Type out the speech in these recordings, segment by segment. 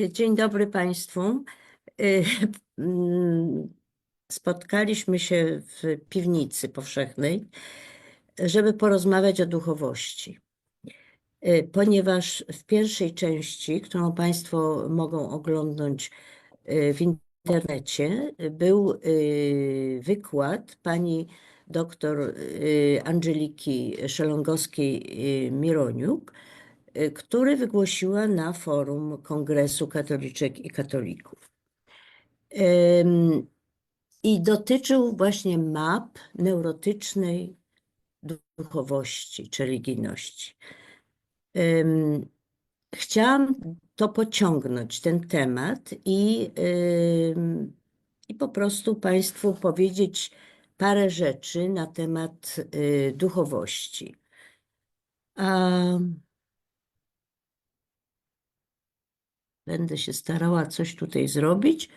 Dzień dobry Państwu. Y, mm, Spotkaliśmy się w piwnicy powszechnej, żeby porozmawiać o duchowości. Y, Ponieważ w pierwszej części, którą Państwo mogą oglądnąć y, w internecie, był wykład pani doktor Angeliki Szelongowskiej-Mironiuk, który wygłosiła na forum Kongresu Katoliczek i Katolików. I dotyczył właśnie map neurotycznej duchowości czy religijności. Chciałam to pociągnąć, ten temat i, i po prostu Państwu powiedzieć parę rzeczy na temat y, duchowości. A będę się starała coś tutaj zrobić.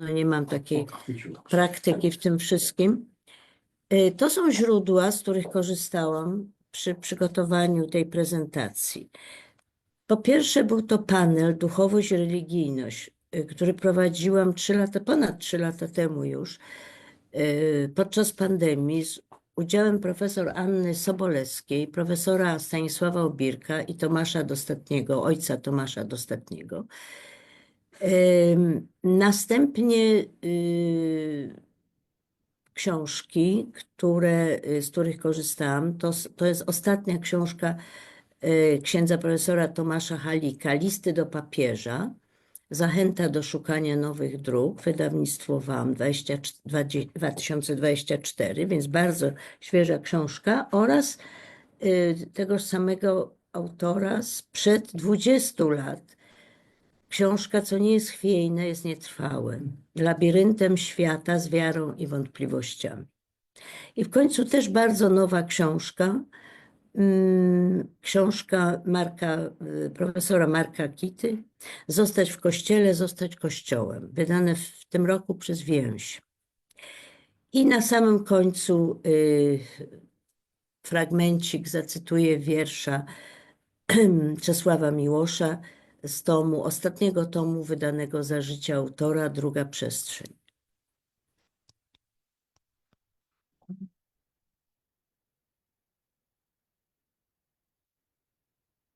No nie mam takiej praktyki w tym wszystkim. Y, To są źródła, z których korzystałam przy przygotowaniu tej prezentacji. Po pierwsze, był to panel Duchowość i Religijność, y, który prowadziłam trzy lata, ponad trzy lata temu już, y, podczas pandemii z udziałem profesor Anny Sobolewskiej, profesora Stanisława Obirka i Tomasza Dostatniego, ojca Tomasza Dostatniego. Następnie książki, które, y, z których korzystałam, to, to jest ostatnia książka y, księdza profesora Tomasza Halika, Listy do papieża, Zachęta do szukania nowych dróg, wydawnictwo WAM 20, 2024, więc bardzo świeża książka. Oraz y, tegoż samego autora sprzed 20 lat, Książka, co nie jest chwiejne, jest nietrwałe. Labiryntem świata z wiarą i wątpliwościami. I w końcu też bardzo nowa książka. mm, Książka Marka, y, profesora Marka Kity. Zostać w kościele, zostać kościołem. Wydane w tym roku przez Więź. I na samym końcu y, fragmencik zacytuję wiersza Czesława Miłosza z tomu, ostatniego tomu wydanego za życia autora, Druga Przestrzeń.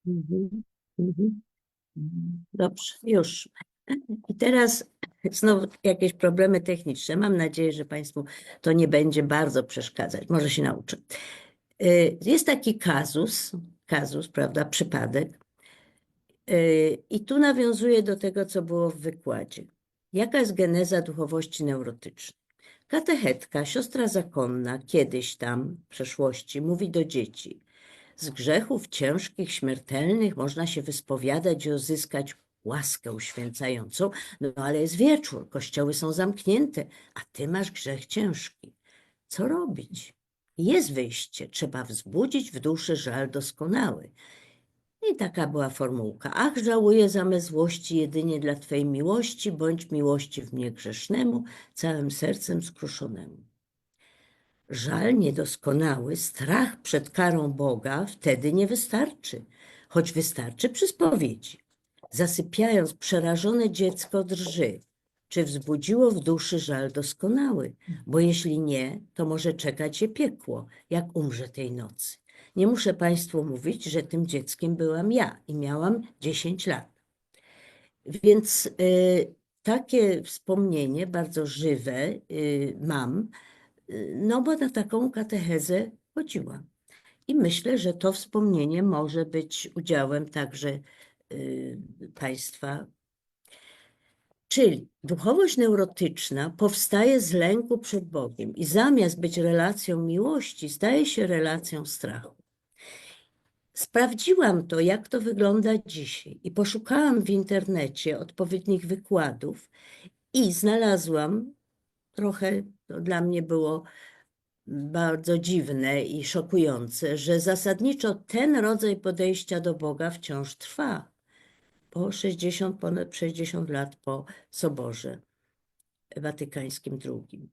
Mhm, mhm. Dobrze, już. I teraz znowu jakieś problemy techniczne. Mam nadzieję, że Państwu to nie będzie bardzo przeszkadzać. Może się nauczę. Y, Jest taki kazus, kazus, prawda, przypadek. Y, I tu nawiązuję do tego, co było w wykładzie. Jaka jest geneza duchowości neurotycznej? Katechetka, siostra zakonna, kiedyś tam, w przeszłości, mówi do dzieci. Z grzechów ciężkich, śmiertelnych można się wyspowiadać i uzyskać łaskę uświęcającą, no ale jest wieczór, kościoły są zamknięte, a ty masz grzech ciężki. Co robić? Jest wyjście, trzeba wzbudzić w duszy żal doskonały. I taka była formułka. Ach, żałuję zamiast złości jedynie dla Twej miłości, bądź miłości w mnie grzesznemu, całym sercem skruszonemu. Żal niedoskonały, strach przed karą Boga wtedy nie wystarczy, choć wystarczy przy spowiedzi. Zasypiając, przerażone dziecko drży. Czy wzbudziło w duszy żal doskonały? Bo jeśli nie, to może czekać je piekło, jak umrze tej nocy. Nie muszę Państwu mówić, że tym dzieckiem byłam ja i miałam 10 lat. Więc y, takie wspomnienie, bardzo żywe, y, mam, y, no bo na taką katechezę chodziłam. I myślę, że to wspomnienie może być udziałem także y, Państwa. Czyli duchowość neurotyczna powstaje z lęku przed Bogiem i zamiast być relacją miłości, staje się relacją strachu. Sprawdziłam to, jak to wygląda dzisiaj, i poszukałam w internecie odpowiednich wykładów, i znalazłam trochę, to dla mnie było bardzo dziwne i szokujące, że zasadniczo ten rodzaj podejścia do Boga wciąż trwa po 60, ponad 60 lat po Soborze Watykańskim II.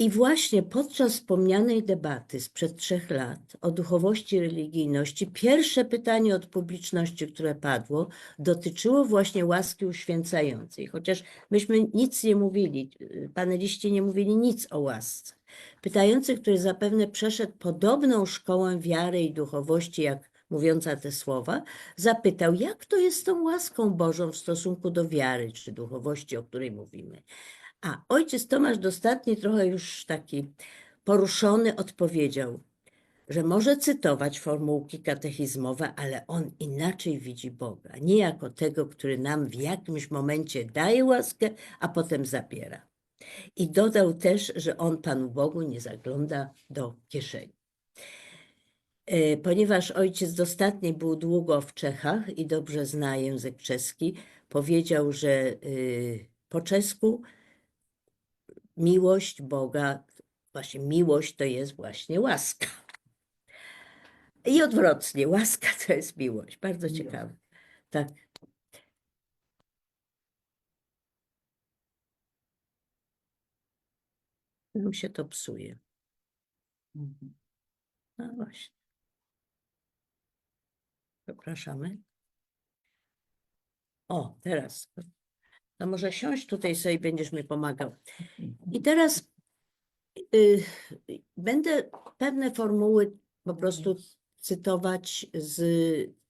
I właśnie podczas wspomnianej debaty sprzed trzech lat o duchowości religijności, pierwsze pytanie od publiczności, które padło, dotyczyło właśnie łaski uświęcającej. Chociaż myśmy nic nie mówili, paneliści nie mówili nic o łasce. Pytający, który zapewne przeszedł podobną szkołę wiary i duchowości, jak mówiąca te słowa, zapytał, jak to jest z tą łaską Bożą w stosunku do wiary czy duchowości, o której mówimy. A ojciec Tomasz Dostatni, trochę już taki poruszony, odpowiedział, że może cytować formułki katechizmowe, ale on inaczej widzi Boga. Nie jako tego, który nam w jakimś momencie daje łaskę, a potem zabiera. I dodał też, że on Panu Bogu nie zagląda do kieszeni. E, Ponieważ ojciec Dostatni był długo w Czechach i dobrze zna język czeski, powiedział, że y, po czesku miłość Boga, właśnie miłość to jest właśnie łaska. I odwrotnie, łaska to jest miłość. Bardzo ciekawe. Tak. Nam się to psuje. No właśnie. Zapraszamy. O, teraz. No może siąść tutaj sobie, będziesz mi pomagał. I teraz y, będę pewne formuły po prostu cytować z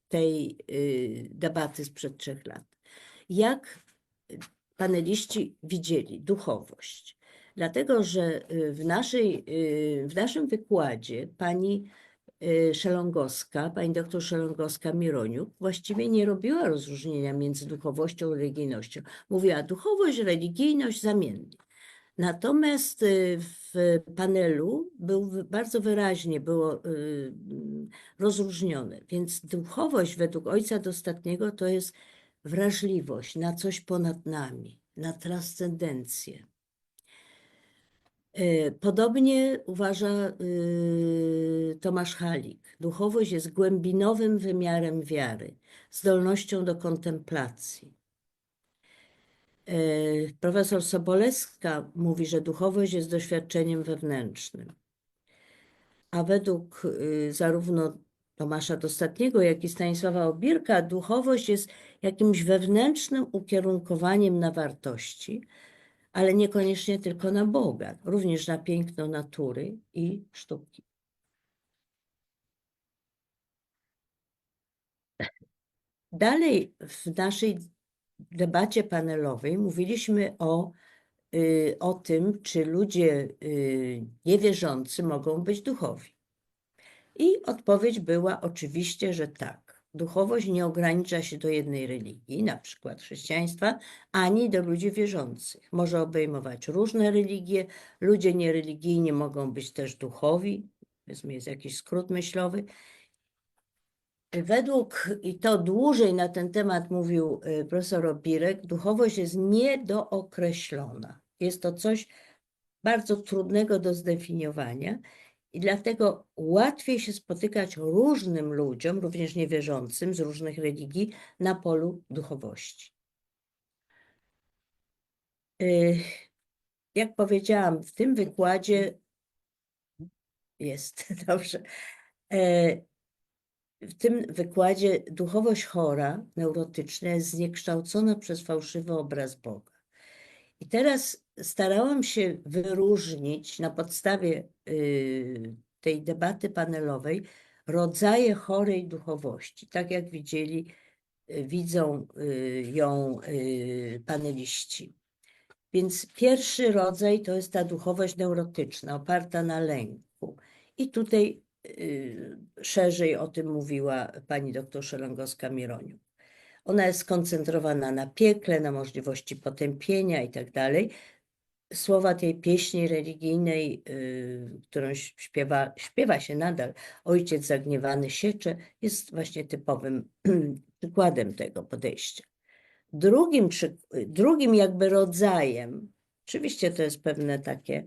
tej y, debaty sprzed trzech lat. Jak paneliści widzieli duchowość? Dlatego, że y, w, naszej, y, w naszym wykładzie pani Szelongowska, pani doktor Szelongowska-Mironiuk właściwie nie robiła rozróżnienia między duchowością a religijnością. Mówiła duchowość, religijność zamiennie. Natomiast y, w panelu był bardzo wyraźnie było y, rozróżnione. Więc duchowość według Ojca Dostatniego to jest wrażliwość na coś ponad nami, na transcendencję. Y, Podobnie uważa y, Tomasz Halik. Duchowość jest głębinowym wymiarem wiary, zdolnością do kontemplacji. Y, Profesor Sobolewska mówi, że duchowość jest doświadczeniem wewnętrznym. A według zarówno Tomasza Dostatniego, jak i Stanisława Obirka, duchowość jest jakimś wewnętrznym ukierunkowaniem na wartości, ale niekoniecznie tylko na Boga, również na piękno natury i sztuki. Dalej w naszej debacie panelowej mówiliśmy o, y, o tym, czy ludzie y, niewierzący mogą być duchowi. I odpowiedź była oczywiście, że tak. Duchowość nie ogranicza się do jednej religii, na przykład chrześcijaństwa, ani do ludzi wierzących. Może obejmować różne religie. Ludzie niereligijni mogą być też duchowi. Powiedzmy, jest jakiś skrót myślowy. Według, i to dłużej na ten temat mówił y, profesor Obirek, duchowość jest niedookreślona. Jest to coś bardzo trudnego do zdefiniowania i dlatego łatwiej się spotykać różnym ludziom, również niewierzącym z różnych religii, na polu duchowości. Y, Jak powiedziałam, w tym wykładzie jest dobrze. E, w tym wykładzie duchowość chora, neurotyczna jest zniekształcona przez fałszywy obraz Boga. I teraz starałam się wyróżnić na podstawie y, tej debaty panelowej rodzaje chorej duchowości. Tak jak widzieli, y, widzą y, ją paneliści. Więc pierwszy rodzaj to jest ta duchowość neurotyczna, oparta na lęku. I tutaj szerzej o tym mówiła pani doktor Szelongowska-Mironiuk. Ona jest skoncentrowana na piekle, na możliwości potępienia i tak. Słowa tej pieśni religijnej, y, którą śpiewa, śpiewa się nadal, Ojciec zagniewany siecze, jest właśnie typowym przykładem tego podejścia. Drugim, drugim jakby rodzajem, oczywiście to jest pewne takie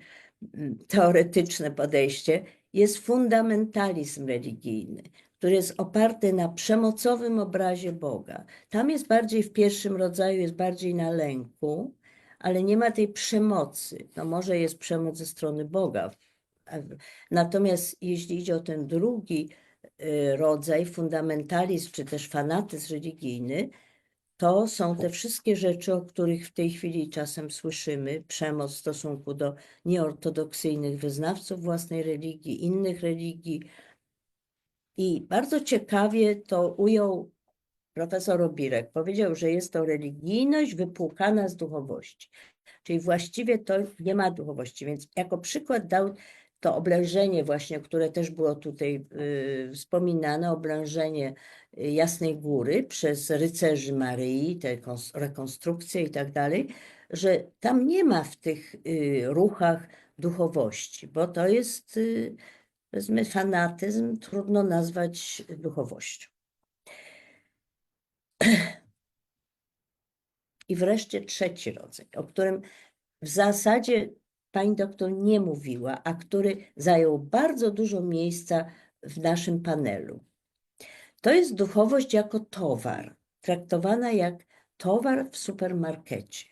mm, teoretyczne podejście, jest fundamentalizm religijny, który jest oparty na przemocowym obrazie Boga. Tam jest bardziej w pierwszym rodzaju, jest bardziej na lęku, ale nie ma tej przemocy. No może jest przemoc ze strony Boga. Natomiast jeśli idzie o ten drugi y, rodzaj, fundamentalizm czy też fanatyzm religijny, to są te wszystkie rzeczy, o których w tej chwili czasem słyszymy, przemoc w stosunku do nieortodoksyjnych wyznawców własnej religii, innych religii. I bardzo ciekawie to ujął profesor Obirek. Powiedział, że jest to religijność wypłukana z duchowości. Czyli właściwie to nie ma duchowości. Więc jako przykład dał to oblężenie właśnie, które też było tutaj y, wspominane, oblężenie Jasnej Góry przez rycerzy Maryi, te kons- rekonstrukcje i tak dalej, że tam nie ma w tych y, ruchach duchowości, bo to jest y, powiedzmy fanatyzm, trudno nazwać duchowością. I wreszcie trzeci rodzaj, o którym w zasadzie pani doktor nie mówiła, a który zajął bardzo dużo miejsca w naszym panelu. To jest duchowość jako towar, traktowana jak towar w supermarkecie,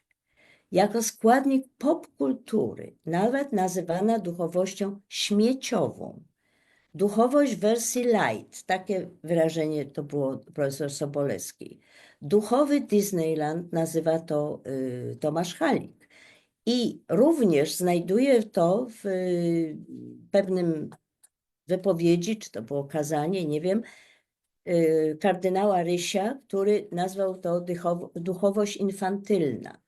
jako składnik popkultury, nawet nazywana duchowością śmieciową. Duchowość w wersji light, takie wyrażenie to było profesor Sobolewskiej. Duchowy Disneyland nazywa to y, Tomasz Halik. I również znajduje to w y, pewnym wypowiedzi, czy to było kazanie, nie wiem, y, kardynała Rysia, który nazwał to dychowo- duchowość infantylna.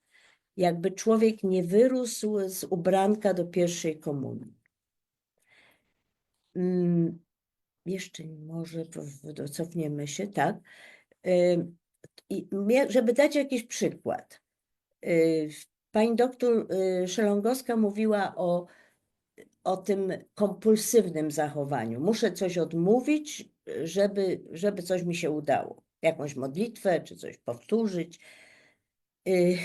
Jakby człowiek nie wyrósł z ubranka do pierwszej komunii. Mm, Jeszcze może cofniemy się, tak. I żeby dać jakiś przykład. y, Pani doktor y, Szelongowska mówiła o, o tym kompulsywnym zachowaniu. Muszę coś odmówić, żeby, żeby coś mi się udało. Jakąś modlitwę czy coś powtórzyć. Y,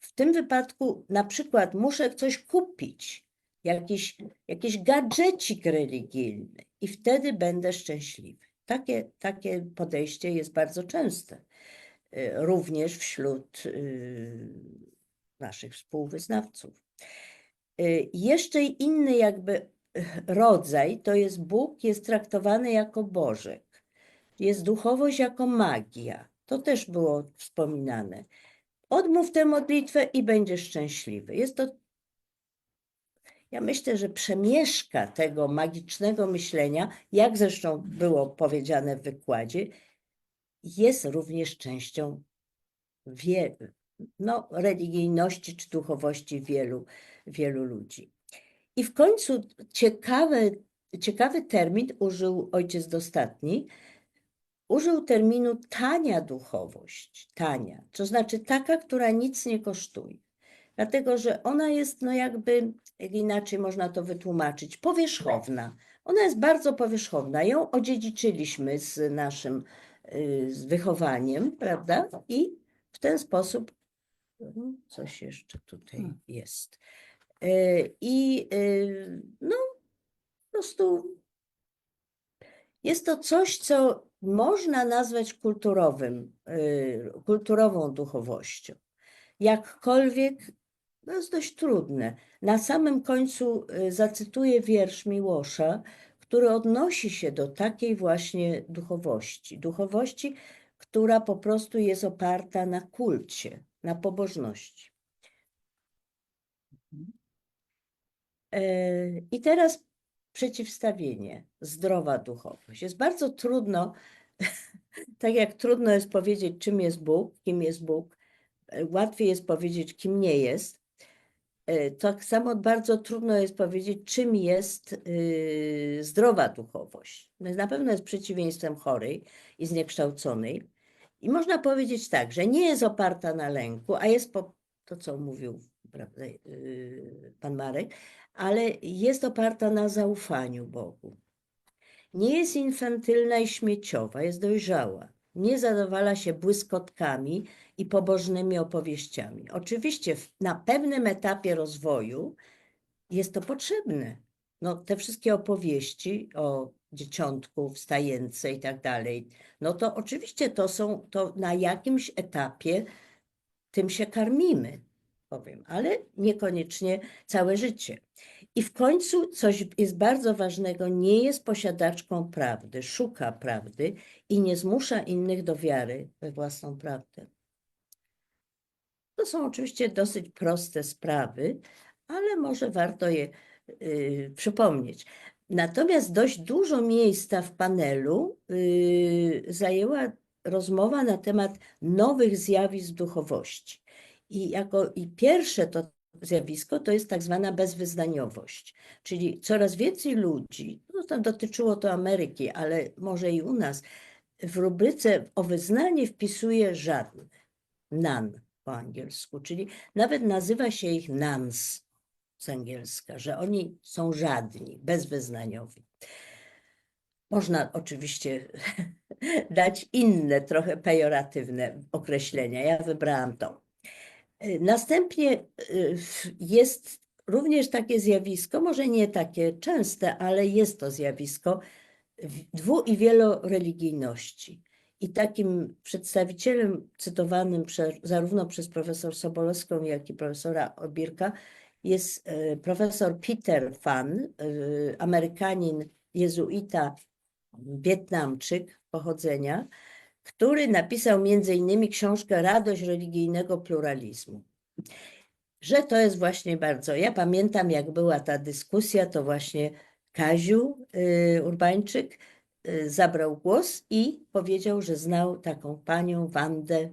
W tym wypadku na przykład muszę coś kupić, jakiś, jakiś gadżecik religijny i wtedy będę szczęśliwy. Takie, takie podejście jest bardzo częste, y, również wśród y, naszych współwyznawców. Y, Jeszcze inny jakby rodzaj to jest Bóg, jest traktowany jako Bożek. Jest duchowość jako magia. To też było wspominane. Odmów tę modlitwę i będziesz szczęśliwy. Jest to, ja myślę, że przemieszka tego magicznego myślenia, jak zresztą było powiedziane w wykładzie, jest również częścią wie, no, religijności czy duchowości wielu, wielu ludzi. I w końcu ciekawy, ciekawy termin użył ojciec dostatni. Użył terminu tania duchowość, tania, to znaczy taka, która nic nie kosztuje. Dlatego, że ona jest, no jakby, jak inaczej można to wytłumaczyć, powierzchowna. Ona jest bardzo powierzchowna. Ją odziedziczyliśmy z naszym y, z wychowaniem, prawda? I w ten sposób Mhm, Coś jeszcze tutaj Hmm. jest. E, I e, no, po prostu jest to coś, co można nazwać kulturowym, kulturową duchowością. Jakkolwiek no jest dość trudne. Na samym końcu e, zacytuję wiersz Miłosza, który odnosi się do takiej właśnie duchowości. Duchowości, która po prostu jest oparta na kulcie, na pobożności. E, I teraz przeciwstawienie, zdrowa duchowość. Jest bardzo trudno, tak jak trudno jest powiedzieć, czym jest Bóg, kim jest Bóg, e, łatwiej jest powiedzieć, kim nie jest. E, Tak samo bardzo trudno jest powiedzieć, czym jest y, zdrowa duchowość. Na pewno jest przeciwieństwem chorej i zniekształconej. I można powiedzieć tak, że nie jest oparta na lęku, a jest po, to, co mówił y, pan Marek, ale jest oparta na zaufaniu Bogu. Nie jest infantylna i śmieciowa, jest dojrzała. Nie zadowala się błyskotkami i pobożnymi opowieściami. Oczywiście na pewnym etapie rozwoju jest to potrzebne. No, te wszystkie opowieści o dzieciątku, wstajence i tak dalej, no to oczywiście to są, to na jakimś etapie tym się karmimy, powiem, ale niekoniecznie całe życie. I w końcu coś jest bardzo ważnego, nie jest posiadaczką prawdy, szuka prawdy i nie zmusza innych do wiary we własną prawdę. To są oczywiście dosyć proste sprawy, ale może warto je y, przypomnieć. Natomiast dość dużo miejsca w panelu y, zajęła rozmowa na temat nowych zjawisk duchowości. I jako i pierwsze to zjawisko to jest tak zwana bezwyznaniowość, czyli coraz więcej ludzi, no to dotyczyło to Ameryki, ale może i u nas, w rubryce o wyznanie wpisuje żadne, none po angielsku, czyli nawet nazywa się ich nuns z angielska, że oni są żadni, bezwyznaniowi. Można oczywiście dać inne, trochę pejoratywne określenia. Ja wybrałam to. Następnie y, jest również takie zjawisko, może nie takie częste, ale jest to zjawisko dwu- i wieloreligijności. I takim przedstawicielem cytowanym prze, zarówno przez profesor Sobolewską, jak i profesora Obirka jest y, profesor Peter Fan, y, Amerykanin, jezuita, Wietnamczyk pochodzenia, który napisał między innymi książkę Radość religijnego pluralizmu. Że to jest właśnie bardzo. Ja pamiętam, jak była ta dyskusja, to właśnie Kaziu y, Urbańczyk y, zabrał głos i powiedział, że znał taką panią Wandę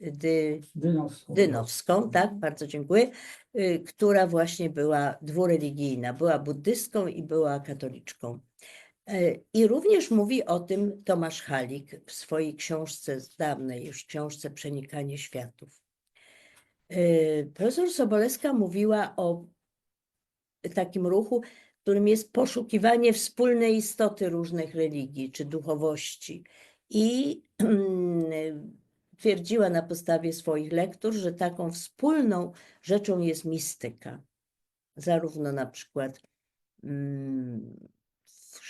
Dy, Dynowską. Dynowską, tak, bardzo dziękuję, y, która właśnie była dwureligijna, była buddystką i była katoliczką. E, I również mówi o tym Tomasz Halik w swojej książce, dawnej już książce Przenikanie światów. E, Profesor Sobolewska mówiła o takim ruchu, którym jest poszukiwanie wspólnej istoty różnych religii czy duchowości. I twierdziła na podstawie swoich lektur, że taką wspólną rzeczą jest mistyka. Zarówno na przykład mm,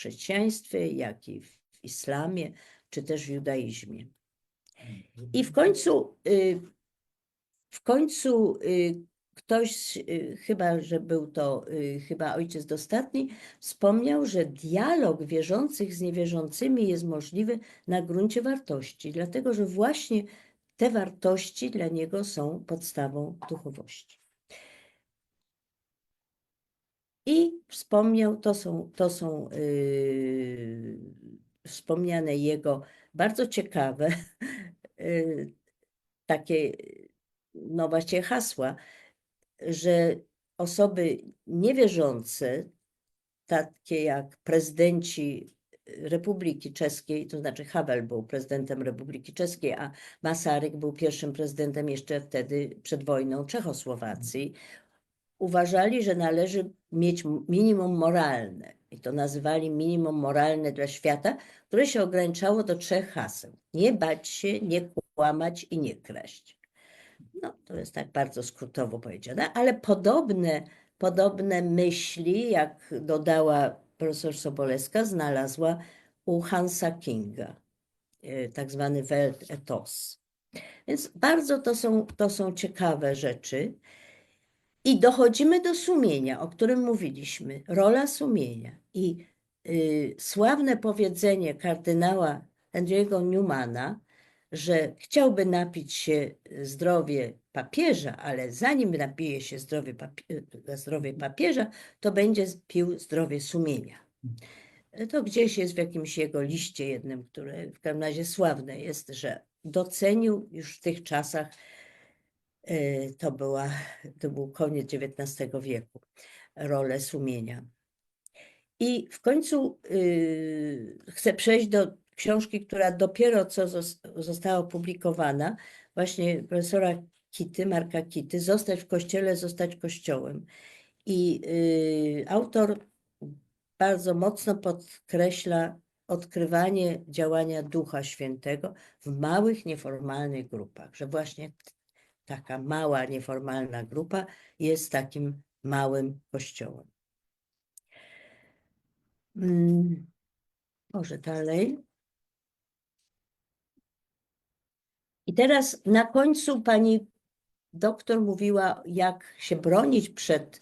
chrześcijaństwie, jak i w islamie, czy też w judaizmie. I w końcu, y, w końcu y, ktoś, y, chyba że był to chyba ojciec dostatni, wspomniał, że dialog wierzących z niewierzącymi jest możliwy na gruncie wartości, dlatego że właśnie te wartości dla niego są podstawą duchowości. I wspomniał, to są, to są yy, wspomniane jego bardzo ciekawe yy, takie, no właśnie hasła, że osoby niewierzące, takie jak prezydenci Republiki Czeskiej, to znaczy Havel był prezydentem Republiki Czeskiej, a Masaryk był pierwszym prezydentem jeszcze wtedy przed wojną Czechosłowacji uważali, że należy mieć minimum moralne. I to nazywali minimum moralne dla świata, które się ograniczało do trzech haseł. Nie bać się, nie kłamać i nie kraść. No, to jest tak bardzo skrótowo powiedziane, ale podobne, podobne myśli, jak dodała profesor Sobolewska, znalazła u Hansa Kinga, e, tak zwany Welt Ethos. Więc bardzo to są, to są ciekawe rzeczy. I dochodzimy do sumienia, o którym mówiliśmy, rola sumienia. I y, sławne powiedzenie kardynała Andrzejego Newmana, że chciałby napić się zdrowie papieża, ale zanim napije się zdrowie, papie zdrowie papieża, to będzie pił zdrowie sumienia. To gdzieś jest w jakimś jego liście jednym, które w każdym razie sławne jest, że docenił już w tych czasach to, była, to był koniec XIX wieku, rolę sumienia. I w końcu yy, chcę przejść do książki, która dopiero co została opublikowana, właśnie profesora Kity, Marka Kity, Zostać w Kościele, zostać Kościołem. I yy, autor bardzo mocno podkreśla odkrywanie działania Ducha Świętego w małych, nieformalnych grupach, że właśnie taka mała, nieformalna grupa jest takim małym kościołem. Mm, Może dalej. I teraz na końcu pani doktor mówiła, jak się bronić przed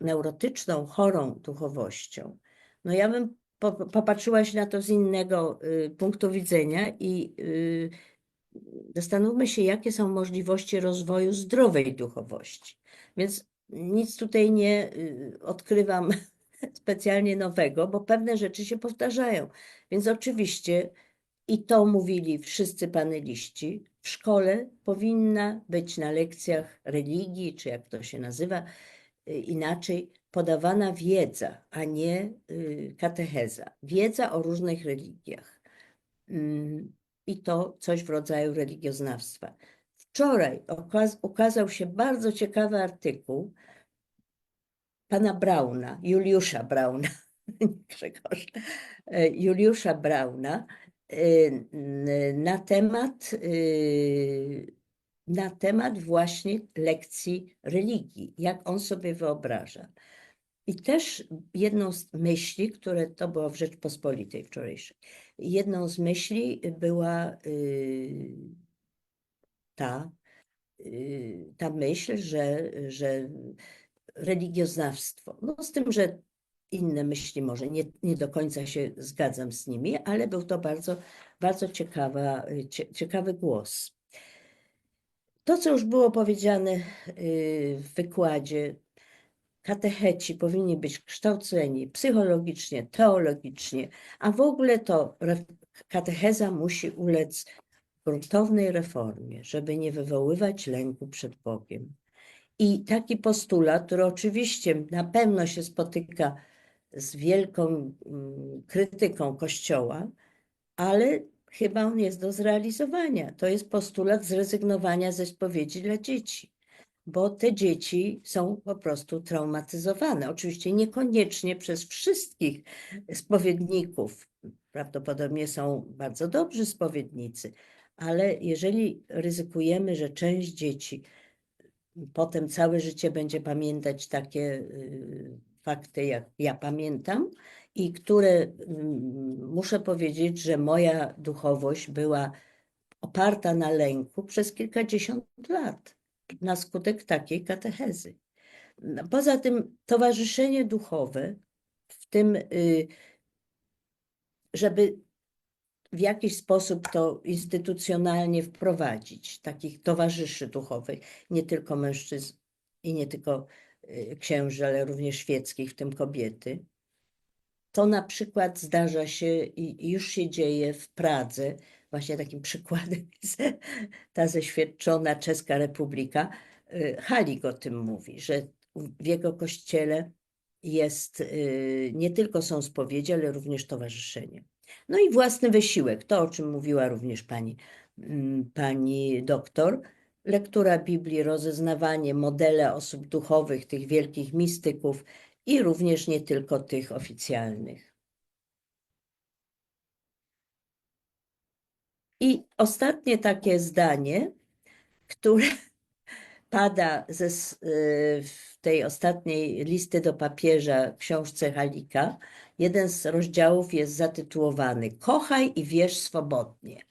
neurotyczną, chorą duchowością. No ja bym po, popatrzyła się na to z innego y, punktu widzenia i y, zastanówmy się, jakie są możliwości rozwoju zdrowej duchowości. Więc nic tutaj nie y, odkrywam specjalnie nowego, bo pewne rzeczy się powtarzają. Więc oczywiście, i to mówili wszyscy paneliści, w szkole powinna być na lekcjach religii, czy jak to się nazywa y, inaczej, podawana wiedza, a nie y, katecheza. Wiedza o różnych religiach. I to coś w rodzaju religioznawstwa. Wczoraj ukazał się bardzo ciekawy artykuł pana Brauna, Juliusza Brauna, e, Juliusza Brauna e, na temat, e, na temat właśnie lekcji religii, jak on sobie wyobraża. I też jedną z myśli, które to było w Rzeczpospolitej wczorajszej, jedną z myśli była y, ta, y, ta myśl, że, że religioznawstwo, no z tym, że inne myśli może nie, nie do końca się zgadzam z nimi, ale był to bardzo, bardzo ciekawa, cie, ciekawy głos. To, co już było powiedziane y, w wykładzie, katecheci powinni być kształceni psychologicznie, teologicznie, a w ogóle to katecheza musi ulec gruntownej reformie, żeby nie wywoływać lęku przed Bogiem. I taki postulat, który oczywiście na pewno się spotyka z wielką mm, krytyką Kościoła, ale chyba on jest do zrealizowania. To jest postulat zrezygnowania ze spowiedzi dla dzieci, bo te dzieci są po prostu traumatyzowane. Oczywiście niekoniecznie przez wszystkich spowiedników. Prawdopodobnie są bardzo dobrzy spowiednicy, ale jeżeli ryzykujemy, że część dzieci potem całe życie będzie pamiętać takie y, fakty, jak ja pamiętam, i które mm, muszę powiedzieć, że moja duchowość była oparta na lęku przez kilkadziesiąt lat na skutek takiej katechezy. No, Poza tym towarzyszenie duchowe, w tym, y, żeby w jakiś sposób to instytucjonalnie wprowadzić, takich towarzyszy duchowych, nie tylko mężczyzn i nie tylko y, księży, ale również świeckich, w tym kobiety. To na przykład zdarza się i i już się dzieje w Pradze. Właśnie takim przykładem jest ta zeświadczona Czeska Republika. Y, Halik o tym mówi, że w jego kościele jest, y, nie tylko są spowiedzi, ale również towarzyszenie. No i własny wysiłek, to o czym mówiła również pani, mm, pani doktor. Lektura Biblii, rozeznawanie, modele osób duchowych, tych wielkich mistyków i również nie tylko tych oficjalnych. I ostatnie takie zdanie, które pada ze, y, w tej ostatniej listy do papieża książce Halika. Jeden z rozdziałów jest zatytułowany Kochaj i wierz swobodnie.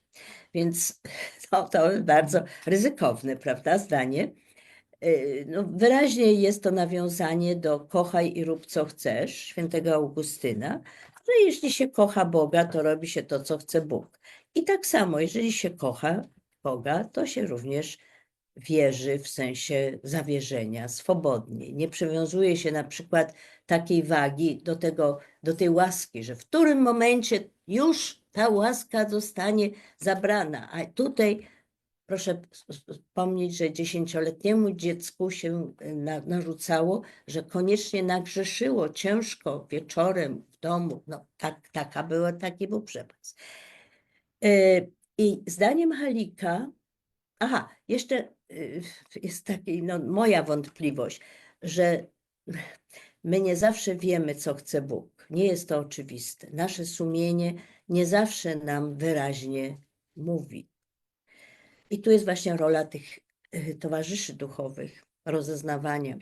Więc to, to bardzo ryzykowne, prawda, zdanie. Y, No, wyraźnie jest to nawiązanie do kochaj i rób co chcesz, świętego Augustyna, że jeśli się kocha Boga, to robi się to, co chce Bóg. I tak samo, jeżeli się kocha Boga, to się również wierzy w sensie zawierzenia, swobodnie. Nie przywiązuje się na przykład takiej wagi do tego, do tej łaski, że w którym momencie już ta łaska zostanie zabrana. A tutaj proszę wspomnieć, że dziesięcioletniemu dziecku się y, na, narzucało, że koniecznie nagrzeszyło ciężko wieczorem w domu. No tak, taka była, taki był przepis. Y, I zdaniem Halika, aha, jeszcze y, jest taki, no, moja wątpliwość, że my nie zawsze wiemy, co chce Bóg. Nie jest to oczywiste. Nasze sumienie nie zawsze nam wyraźnie mówi. I tu jest właśnie rola tych y, towarzyszy duchowych, rozeznawania.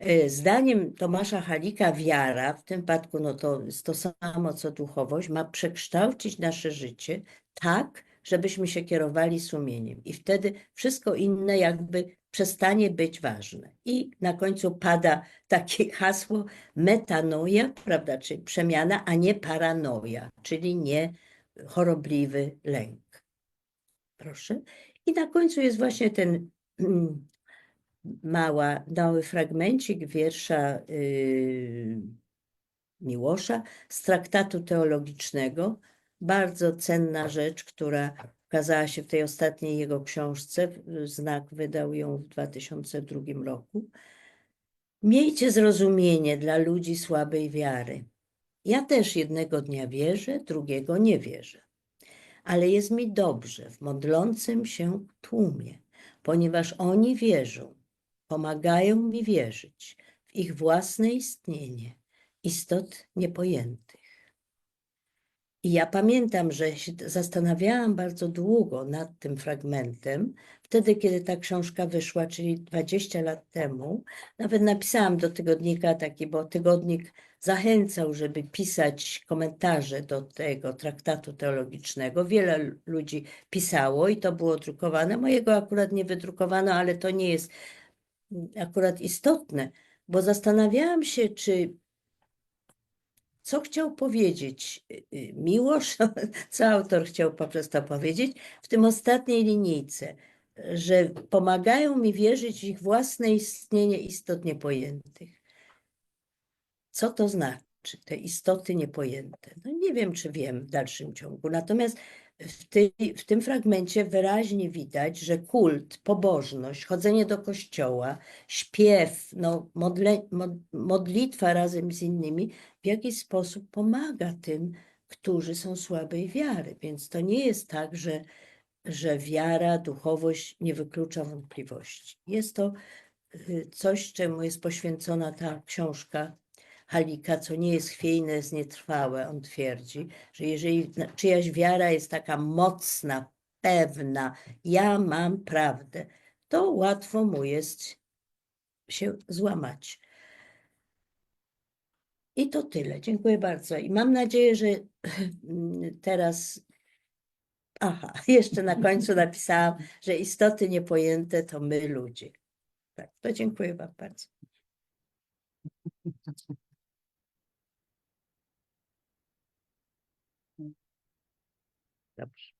E, Zdaniem Tomasza Halika wiara, w tym wypadku no to jest to samo co duchowość, ma przekształcić nasze życie tak, żebyśmy się kierowali sumieniem. I wtedy wszystko inne jakby przestanie być ważne. I na końcu pada takie hasło metanoja, prawda, czyli przemiana, a nie paranoja, czyli nie chorobliwy lęk. Proszę. I na końcu jest właśnie ten mm, mała, mały fragmencik wiersza yy, Miłosza z traktatu teologicznego. Bardzo cenna rzecz, która ukazała się w tej ostatniej jego książce. Znak wydał ją w 2002 roku. Miejcie zrozumienie dla ludzi słabej wiary. Ja też jednego dnia wierzę, drugiego nie wierzę. Ale jest mi dobrze w modlącym się tłumie, ponieważ oni wierzą, pomagają mi wierzyć w ich własne istnienie, istot niepojętych. I ja pamiętam, że się zastanawiałam bardzo długo nad tym fragmentem, wtedy, kiedy ta książka wyszła, czyli 20 lat temu. Nawet napisałam do tygodnika taki, bo tygodnik zachęcał, żeby pisać komentarze do tego traktatu teologicznego. Wiele ludzi pisało i to było drukowane. Mojego akurat nie wydrukowano, ale to nie jest akurat istotne, bo zastanawiałam się, czy co chciał powiedzieć y, y, Miłosz, co autor chciał poprzez to powiedzieć w tym ostatniej linijce, że pomagają mi wierzyć w ich własne istnienie istot niepojętych. Co to znaczy, te istoty niepojęte? No nie wiem, czy wiem w dalszym ciągu. Natomiast w, tej, w tym fragmencie wyraźnie widać, że kult, pobożność, chodzenie do kościoła, śpiew, no, modle, mod, modlitwa razem z innymi w jakiś sposób pomaga tym, którzy są słabej wiary. Więc to nie jest tak, że, że wiara, duchowość nie wyklucza wątpliwości. Jest to y, coś, czemu jest poświęcona ta książka Halika, co nie jest chwiejne, jest nietrwałe. On twierdzi, że jeżeli czyjaś wiara jest taka mocna, pewna, ja mam prawdę, to łatwo mu jest się złamać. I to tyle. Dziękuję bardzo. I mam nadzieję, że teraz. Aha, jeszcze na końcu napisałam, że istoty niepojęte to my ludzie. Tak, to dziękuję Wam bardzo. Dobrze.